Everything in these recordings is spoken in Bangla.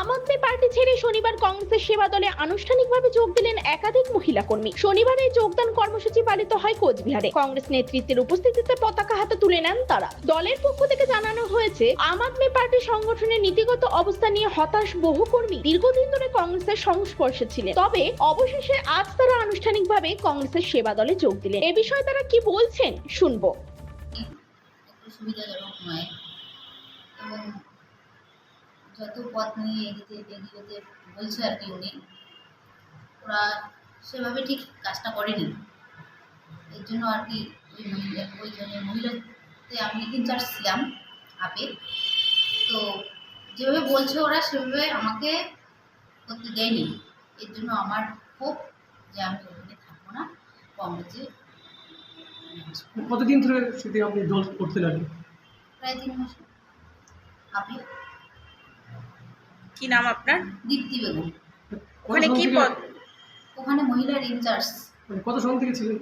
আম আদমি পার্টি ছেড়ে শনিবার কংগ্রেসের সেবা দলে আনুষ্ঠানিকভাবে যোগ দিলেন একাধিক মহিলা কর্মী। শনিবার এই যোগদান কর্মসূচি পালিত হয় কোচবিহারে। কংগ্রেস নেতৃত্বের উপস্থিতিতে পতাকা হাতে তুলে নেন তারা। দলের পক্ষ থেকে জানানো হয়েছে, আম আদমি পার্টি সংগঠনের নীতিগত অবস্থা নিয়ে হতাশ বহু কর্মী। দীর্ঘদিন ধরে কংগ্রেসের সংস্পর্শে ছিলেন। তবে অবশেষে আজ তারা আনুষ্ঠানিকভাবে কংগ্রেসের সেবা দলে যোগ দিলেন। এ বিষয়ে তারা কি বলছেন, শুনব। সুবিধাজনক নয়। যত পথ নিয়ে এগিয়ে এগিয়ে বলছে আর কি উনি ওরা সেভাবে ঠিক কাজটা করেনি। এর জন্য আর কি ওই মহিলা ওই জন্য মহিলাতে আমি ইনচার্জ ছিলাম আপে। তো যেভাবে বলছে ওরা সেভাবে আমাকে করতে দেয়নি। এর জন্য আমার খুব যে আমি ওখানে থাকব না কংগ্রেসে। কতদিন ধরে সেটি আপনি দল করতে লাগলেন প্রায় তিন মাস। আপনি? কি নাম আপনার? দীপ্তি বেগম। ওখানে কি পদ? ওখানে মহিলার ইনচার্জ মানে কত সাল থেকে ছিলেন?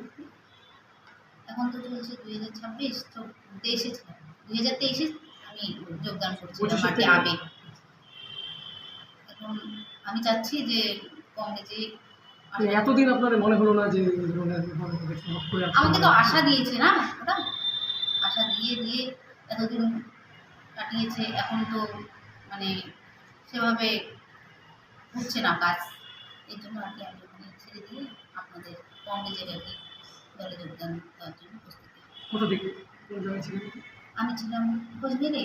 এখন তো চলছে দুই হাজার ছাব্বিশ তো তেইশে দুই হাজার তেইশে আমি যোগদান থেকে? আবে এখন আমি চাচ্ছি যে কংগ্রেসে এতদিন আপনার মনে হলো না যে আমাকে তো আশা দিয়েছে না ওরা আশা দিয়ে দিয়ে এতদিন কাটিয়েছে এখন তো মানে সেভাবে হচ্ছে না কাজ। এই জন্য আর কি আমি ওখানে ছেড়ে দিয়ে আপনাদের কংগ্রেসের আর কি দলে যোগদান দেওয়ার জন্য প্রস্তুতি কোথা থেকে? আমি ছিলাম কোচবিহারে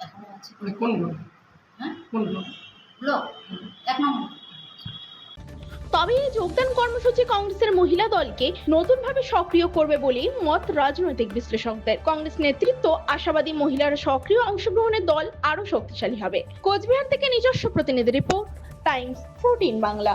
এখনও আছি কোন ব্লক? হ্যাঁ? কোন ব্লক? ব্লক। এক নম্বর। তবে এই যোগদান কর্মসূচি কংগ্রেসের মহিলা দলকে নতুনভাবে সক্রিয় করবে বলেই মত রাজনৈতিক বিশ্লেষকদের। কংগ্রেস নেতৃত্ব আশাবাদী মহিলার সক্রিয় অংশগ্রহণের দল আরও শক্তিশালী হবে। কোচবিহার থেকে নিজস্ব প্রতিনিধি রিপোর্ট, টাইমস ফোরটিন বাংলা।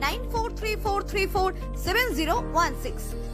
943434701